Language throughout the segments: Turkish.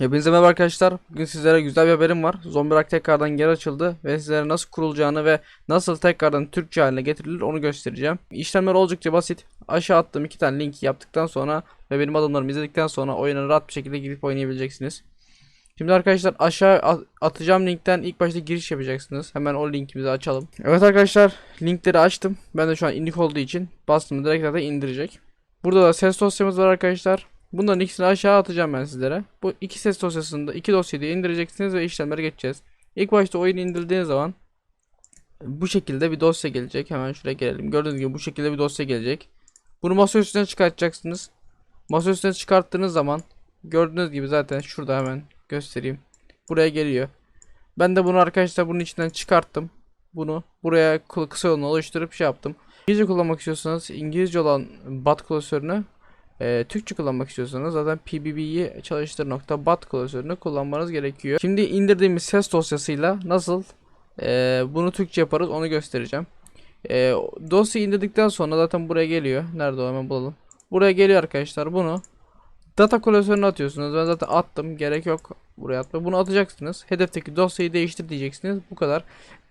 Hepinize merhaba arkadaşlar. Bugün sizlere güzel bir haberim var. Zombi Rock tekrardan geri açıldı ve sizlere nasıl kurulacağını ve nasıl tekrardan Türkçe haline getirilir onu göstereceğim. İşlemler oldukça basit. Aşağı attığım iki tane linki yaptıktan sonra ve benim adımlarımı izledikten sonra oyuna rahat bir şekilde girip oynayabileceksiniz. Şimdi arkadaşlar aşağı at- atacağım linkten ilk başta giriş yapacaksınız. Hemen o linkimizi açalım. Evet arkadaşlar linkleri açtım. Ben de şu an indik olduğu için bastım direkt zaten indirecek. Burada da ses dosyamız var arkadaşlar. Bunların ikisini aşağı atacağım ben sizlere. Bu iki ses dosyasında iki dosyayı indireceksiniz ve işlemlere geçeceğiz. İlk başta oyun indirdiğiniz zaman bu şekilde bir dosya gelecek. Hemen şuraya gelelim. Gördüğünüz gibi bu şekilde bir dosya gelecek. Bunu masa üstüne çıkartacaksınız. Masa üstüne çıkarttığınız zaman gördüğünüz gibi zaten şurada hemen göstereyim. Buraya geliyor. Ben de bunu arkadaşlar bunun içinden çıkarttım. Bunu buraya kı- kısa yolunu oluşturup şey yaptım. İngilizce kullanmak istiyorsanız İngilizce olan BAT klasörünü e, Türkçe kullanmak istiyorsanız zaten PBB'yi çalıştır.bat klasörünü kullanmanız gerekiyor. Şimdi indirdiğimiz ses dosyasıyla nasıl e, bunu Türkçe yaparız onu göstereceğim. E, dosyayı indirdikten sonra zaten buraya geliyor. Nerede o hemen bulalım. Buraya geliyor arkadaşlar bunu data klasörüne atıyorsunuz. Ben zaten attım. Gerek yok buraya atma. Bunu atacaksınız. Hedefteki dosyayı değiştir diyeceksiniz. Bu kadar.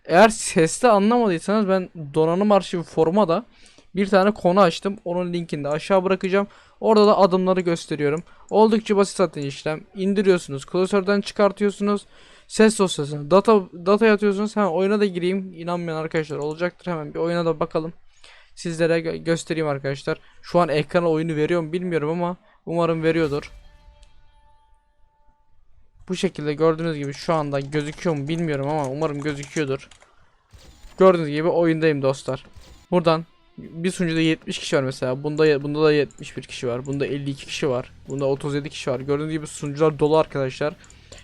Eğer sesli anlamadıysanız ben donanım arşivi forma da bir tane konu açtım. Onun linkini de aşağı bırakacağım. Orada da adımları gösteriyorum. Oldukça basit zaten işlem. İndiriyorsunuz. Klasörden çıkartıyorsunuz. Ses dosyasını. Data, data atıyorsunuz. Hemen oyuna da gireyim. İnanmayan arkadaşlar olacaktır. Hemen bir oyuna da bakalım. Sizlere gö- göstereyim arkadaşlar. Şu an ekrana oyunu veriyor mu bilmiyorum ama umarım veriyordur. Bu şekilde gördüğünüz gibi şu anda gözüküyor mu bilmiyorum ama umarım gözüküyordur. Gördüğünüz gibi oyundayım dostlar. Buradan bir sunucuda 70 kişi var mesela. Bunda bunda da 71 kişi var. Bunda 52 kişi var. Bunda 37 kişi var. Gördüğünüz gibi sunucular dolu arkadaşlar.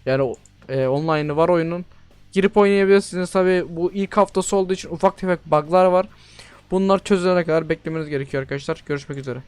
Yani e, online'ı var oyunun. Girip oynayabilirsiniz tabi bu ilk haftası olduğu için ufak tefek bug'lar var. Bunlar çözülene kadar beklemeniz gerekiyor arkadaşlar. Görüşmek üzere.